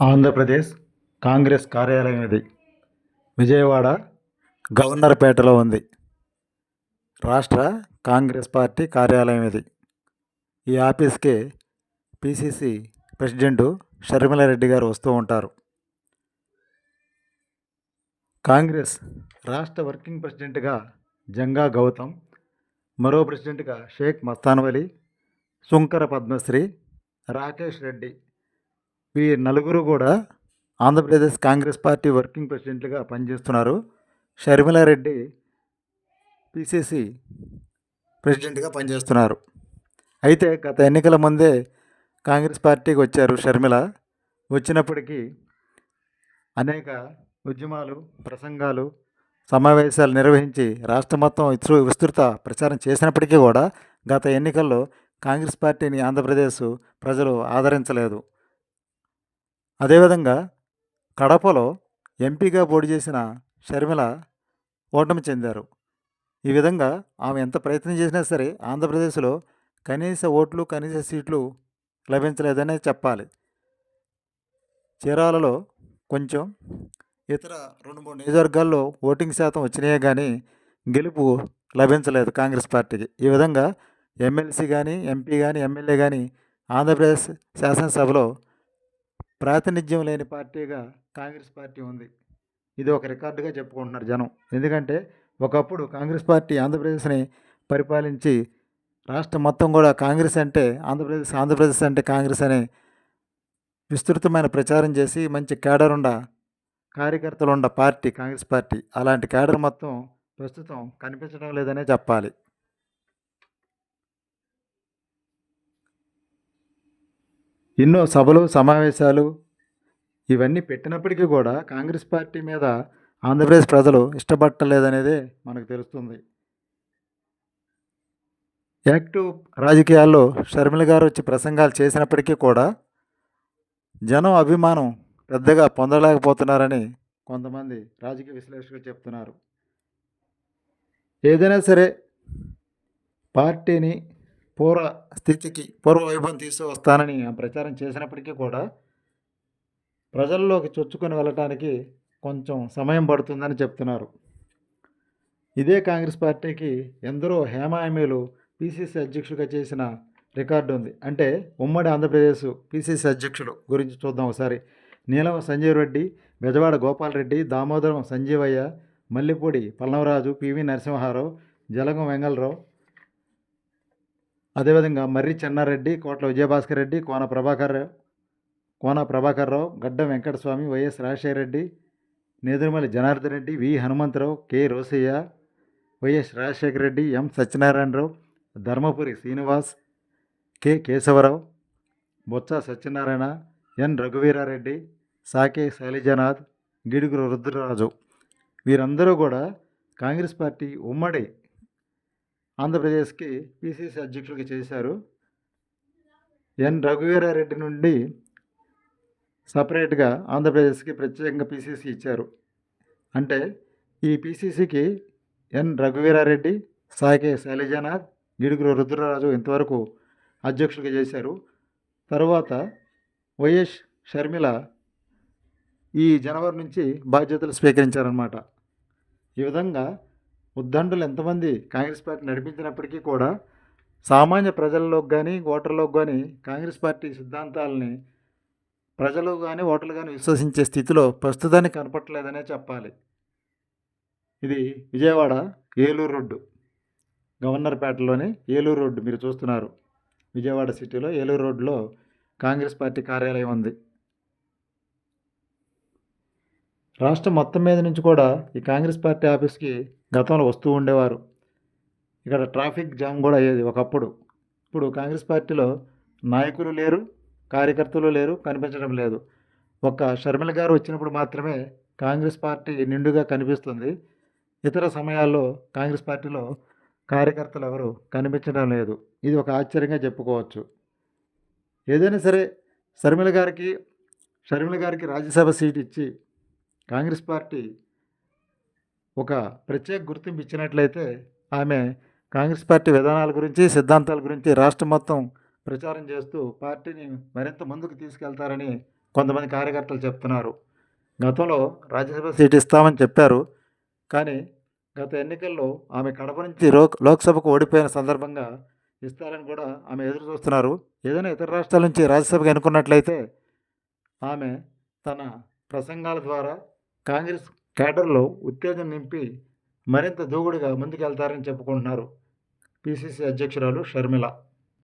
ఆంధ్రప్రదేశ్ కాంగ్రెస్ కార్యాలయం ఇది. విజయవాడ గవర్నర్పేటలో ఉంది. రాష్ట్ర కాంగ్రెస్ పార్టీ కార్యాలయం ఇది. ఈ ఆఫీస్కి పిసిసి ప్రెసిడెంటు షర్మిలారెడ్డి గారు వస్తూ ఉంటారు. కాంగ్రెస్ రాష్ట్ర వర్కింగ్ ప్రెసిడెంట్గా జంగా గౌతమ్ మరో ప్రెసిడెంట్గా షేక్ మస్తాన్వలి సుంకర పద్మశ్రీ రాకేష్ రెడ్డి ఈ నలుగురు కూడా ఆంధ్రప్రదేశ్ కాంగ్రెస్ పార్టీ వర్కింగ్ ప్రెసిడెంట్లుగా పనిచేస్తున్నారు. షర్మిలారెడ్డి పిసిసి ప్రెసిడెంట్గా పనిచేస్తున్నారు. అయితే గత ఎన్నికల ముందే కాంగ్రెస్ పార్టీకి వచ్చారు షర్మిల. వచ్చినప్పటికీ అనేక ఉద్యమాలు ప్రసంగాలు సమావేశాలు నిర్వహించి రాష్ట్రం మొత్తం ఇతరు విస్తృత ప్రచారం చేసినప్పటికీ కూడా గత ఎన్నికల్లో కాంగ్రెస్ పార్టీని ఆంధ్రప్రదేశ్ ప్రజలు ఆదరించలేదు. అదేవిధంగా కడపలో ఎంపీగా పోటీ చేసిన షర్మిల ఓటమి చెందారు. ఈ విధంగా ఆమె ఎంత ప్రయత్నం చేసినా సరే ఆంధ్రప్రదేశ్లో కనీస ఓట్లు కనీస సీట్లు లభించలేదనే చెప్పాలి. చీరాలలో కొంచెం ఇతర రెండు మూడు నియోజకవర్గాల్లో ఓటింగ్ శాతం వచ్చినాయే కానీ గెలుపు లభించలేదు కాంగ్రెస్ పార్టీకి. ఈ విధంగా ఎమ్మెల్సీ కానీ ఎంపీ కానీ ఎమ్మెల్యే కానీ ఆంధ్రప్రదేశ్ శాసనసభలో ప్రాతినిధ్యం లేని పార్టీగా కాంగ్రెస్ పార్టీ ఉంది. ఇది ఒక రికార్డుగా చెప్పుకుంటున్నారు జనం. ఎందుకంటే ఒకప్పుడు కాంగ్రెస్ పార్టీ ఆంధ్రప్రదేశ్ని పరిపాలించి రాష్ట్రం మొత్తం కూడా కాంగ్రెస్ అంటే ఆంధ్రప్రదేశ్ ఆంధ్రప్రదేశ్ అంటే కాంగ్రెస్ అని విస్తృతమైన ప్రచారం చేసి మంచి కేడర్ ఉండ కార్యకర్తలు ఉండ పార్టీ కాంగ్రెస్ పార్టీ. అలాంటి కేడర్ మొత్తం ప్రస్తుతం కనిపించడం లేదనే చెప్పాలి. ఎన్నో సభలు సమావేశాలు ఇవన్నీ పెట్టినప్పటికీ కూడా కాంగ్రెస్ పార్టీ మీద ఆంధ్రప్రదేశ్ ప్రజలు ఇష్టపడలేదనేదే మనకు తెలుస్తుంది. యాక్టివ్ రాజకీయాల్లో షర్మిల గారు వచ్చి ప్రసంగాలు చేసినప్పటికీ కూడా జనం అభిమానం పెద్దగా పొందలేకపోతున్నారని కొంతమంది రాజకీయ విశ్లేషకులు చెప్తున్నారు. ఏదైనా సరే పార్టీని పూర్వ స్థితికి పూర్వ వైభవం తీసుకువస్తానని ప్రచారం చేసినప్పటికీ కూడా ప్రజల్లోకి చొచ్చుకొని వెళ్ళటానికి కొంచెం సమయం పడుతుందని చెప్తున్నారు. ఇదే కాంగ్రెస్ పార్టీకి ఎందరో హేమాయమీలు పిసిసి అధ్యక్షుడిగా చేసిన రికార్డు ఉంది. అంటే ఉమ్మడి ఆంధ్రప్రదేశ్ పిసిసి అధ్యక్షుడు గురించి చూద్దాం ఒకసారి. నీలం సంజీవ్ రెడ్డి బెజవాడ గోపాలరెడ్డి దామోదరం సంజీవయ్య మల్లిపూడి పల్లవరాజు పివి నరసింహారావు జలగం వెంగళరావు అదేవిధంగా మర్రి చెన్నారెడ్డి కోట్ల విజయభాస్కర్ రెడ్డి కోన ప్రభాకర్ రావు కోన ప్రభాకర్ రావు గడ్డం వెంకటస్వామి వైఎస్ రాజశేఖర రెడ్డి నేదురుమల్లి జనార్దన్ రెడ్డి వి హనుమంతరావు కె రోసయ్య వైఎస్ రాజశేఖర రెడ్డి ఎం సత్యనారాయణరావు ధర్మపురి శ్రీనివాస్ కె కేశవరావు బొత్స సత్యనారాయణ ఎన్ రఘువీరారెడ్డి సాకే శైలజనాథ్ గిడుగురు రుద్రరాజు. వీరందరూ కూడా కాంగ్రెస్ పార్టీ ఉమ్మడి ఆంధ్రప్రదేశ్కి పిసిసి అధ్యక్షుడిగా చేశారు. ఎన్. రఘువీరారెడ్డి నుండి సపరేట్గా ఆంధ్రప్రదేశ్కి ప్రత్యేకంగా పిసిసి ఇచ్చారు. అంటే ఈ పిసిసికి ఎన్. రఘువీరారెడ్డి సాకే శైలజనాథ్ గిడుగురు రుద్రరాజు ఇంతవరకు అధ్యక్షుడిగా చేశారు. తర్వాత వైఎస్ షర్మిల ఈ జనవరి నుంచి బాధ్యతలు స్వీకరించారన్నమాట. ఈ విధంగా ఉద్దండులు ఎంతమంది కాంగ్రెస్ పార్టీ నడిపించినప్పటికీ కూడా సామాన్య ప్రజల్లోకి కానీ ఓటర్లోకి కానీ కాంగ్రెస్ పార్టీ సిద్ధాంతాలని ప్రజలు కానీ ఓటర్లు కానీ విశ్వసించే స్థితిలో ప్రస్తుతానికి కనపట్లేదనే చెప్పాలి. ఇది విజయవాడ ఏలూరు రోడ్డు. గవర్నర్పేటలోని ఏలూరు రోడ్డు మీరు చూస్తున్నారు. విజయవాడ సిటీలో ఏలూరు రోడ్డులో కాంగ్రెస్ పార్టీ కార్యాలయం ఉంది. రాష్ట్రం మొత్తం మీద నుంచి కూడా ఈ కాంగ్రెస్ పార్టీ ఆఫీస్కి గతంలో వస్తూ ఉండేవారు. ఇక్కడ ట్రాఫిక్ జామ్ కూడా అయ్యేది ఒకప్పుడు. ఇప్పుడు కాంగ్రెస్ పార్టీలో నాయకులు లేరు కార్యకర్తలు లేరు కనిపించడం లేదు. ఒక షర్మిల గారు వచ్చినప్పుడు మాత్రమే కాంగ్రెస్ పార్టీ నిండుగా కనిపిస్తుంది. ఇతర సమయాల్లో కాంగ్రెస్ పార్టీలో కార్యకర్తలు ఎవరు కనిపించడం లేదు. ఇది ఒక ఆశ్చర్యంగా చెప్పుకోవచ్చు. ఏదైనా సరే షర్మిల గారికి షర్మిల గారికి రాజ్యసభ సీట్ ఇచ్చి కాంగ్రెస్ పార్టీ ఒక ప్రత్యేక గుర్తింపు ఇచ్చినట్లయితే ఆమె కాంగ్రెస్ పార్టీ విధానాల గురించి సిద్ధాంతాల గురించి రాష్ట్రం మొత్తం ప్రచారం చేస్తూ పార్టీని మరింత ముందుకు తీసుకెళ్తారని కొంతమంది కార్యకర్తలు చెప్తున్నారు. గతంలో రాజ్యసభ సీట్ ఇస్తామని చెప్పారు. కానీ గత ఎన్నికల్లో ఆమె కడప నుంచి లోక్ లోక్సభకు ఓడిపోయిన సందర్భంగా ఇస్తారని కూడా ఆమె ఎదురు చూస్తున్నారు. ఏదైనా ఇతర రాష్ట్రాల నుంచి రాజ్యసభకు ఎన్నుకున్నట్లయితే ఆమె తన ప్రసంగాల ద్వారా కాంగ్రెస్ కేడర్లో ఉత్తేజం నింపి మరింత దూకుడుగా ముందుకెళ్తారని చెప్పుకుంటున్నారు పిసిసి అధ్యక్షురాలు షర్మిల.